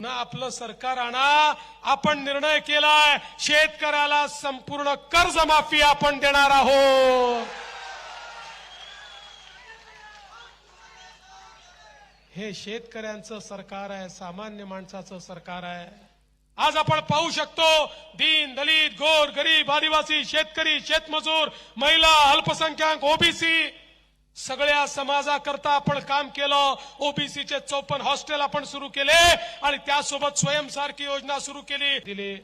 ना आपलं सरकार आणा आपण निर्णय केलाय शेतकऱ्याला संपूर्ण कर्जमाफी आपण देणार आहोत. हे शेतकऱ्यांचं सरकार आहे सामान्य माणसाचं सरकार आहे. आज आपण पाहू शकतो दीन दलित गोर गरीब आदिवासी शेतकरी शेतमजूर महिला अल्पसंख्याक ओबीसी सगळ्या समाजाकरता आपण काम केलं ओबीसीचे चौपन्न हॉस्टेल आपण सुरू केले आणि त्यासोबत स्वयंसारखी योजना सुरू केली. दिली.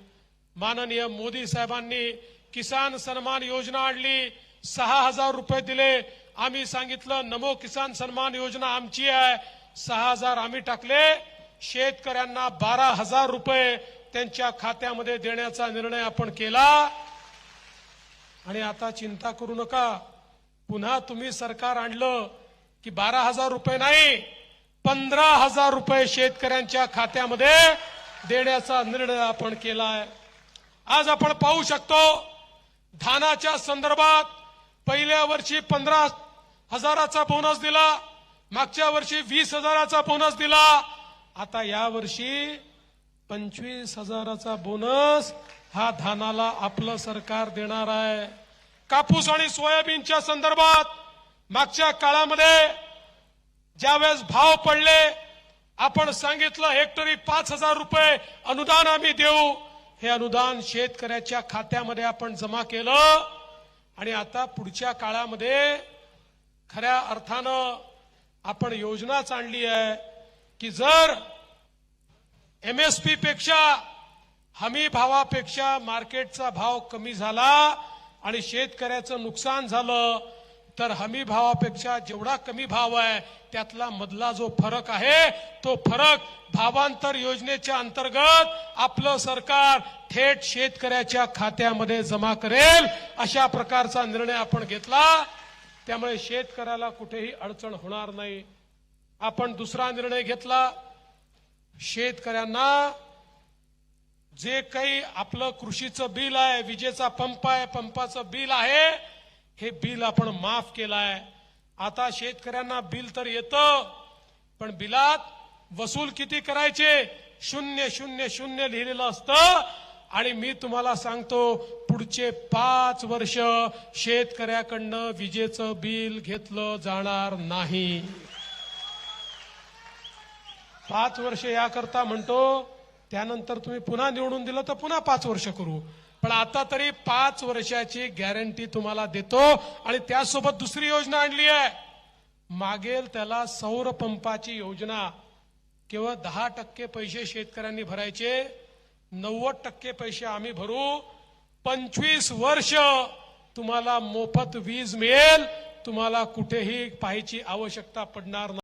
माननीय मोदी साहेबांनी किसान सन्मान योजना आणली. सहा हजार रुपये दिले. आम्ही सांगितलं नमो किसान सन्मान योजना आमची आहे. सहा हजार आम्ही टाकले. शेतकऱ्यांना बारा हजार रुपये त्यांच्या खात्यामध्ये देण्याचा निर्णय आपण केला. आणि आता चिंता करू नका. पुन्हा तुम्ही सरकार आणलं की बारा हजार रुपये नाही पंधरा हजार रुपये शेतकऱ्यांच्या खात्यामध्ये देण्याचा निर्णय आपण केलाय. आज आपण पाहू शकतो धानाच्या संदर्भात पहिल्या वर्षी पंधरा हजाराचा बोनस दिला मागच्या वर्षी वीस हजाराचा बोनस दिला. आता या वर्षी पंचवीस हजाराचा बोनस हा धानाला आपलं सरकार देणार आहे. कापूस आणि सोयाबीनच्या संदर्भात मागच्या काळामध्ये ज्यावेळेस भाव पडले आपण सांगितलं हेक्टरी पाच हजार रुपये अनुदान आम्ही देऊ. हे अनुदान शेतकऱ्याच्या खात्यामध्ये आपण जमा केलं. आणि आता पुढच्या काळामध्ये खऱ्या अर्थानं आपण योजनाच आणली आहे की जर एमएसपी पेक्षा हमी भावापेक्षा मार्केटचा भाव कमी झाला आणि शेतकऱ्याचं नुकसान झालं तर हमी भावापेक्षा जेवढा कमी भाव आहे त्यातला मधला जो फरक आहे तो फरक भावांतर योजनेच्या अंतर्गत आपलं सरकार थेट शेतकऱ्याच्या खात्यामध्ये जमा करेल अशा प्रकारचा निर्णय आपण घेतला. त्यामुळे शेतकऱ्याला कुठेही अडचण होणार नाही. आपण दुसरा निर्णय घेतला. शेतकऱ्यांना जे काही आपलं कृषीचं बिल आहे विजेचा पंप आहे पंपाचं बिल आहे हे बिल आपण माफ केलं आहे आता शेतकऱ्यांना बिल तर येतं पण बिलात वसूल किती करायचे? शून्य शून्य शून्य लिहिलेलं असतं. आणि मी तुम्हाला सांगतो पुढचे पाच वर्ष शेतकऱ्याकडनं विजेचं बिल घेतलं जाणार नाही. पाच वर्ष याकरता म्हणतो त्यानंतर तुम्ही पुन्हा निवडून दिलं तर पुन्हा पाच वर्ष करू. पण आता तरी पाच वर्षाची गॅरंटी तुम्हाला देतो आणि त्यासोबत दुसरी योजना आणली आहे. मागेल त्याला सौर पंपाची योजना. केवळ दहा टक्के पैसे शेतकऱ्यांनी भरायचे. नव्वद टक्के पैसे आम्ही भरू. पंचवीस वर्ष तुम्हाला मोफत वीज मिळेल. तुम्हाला कुठेही पाहायची आवश्यकता पडणार नाही.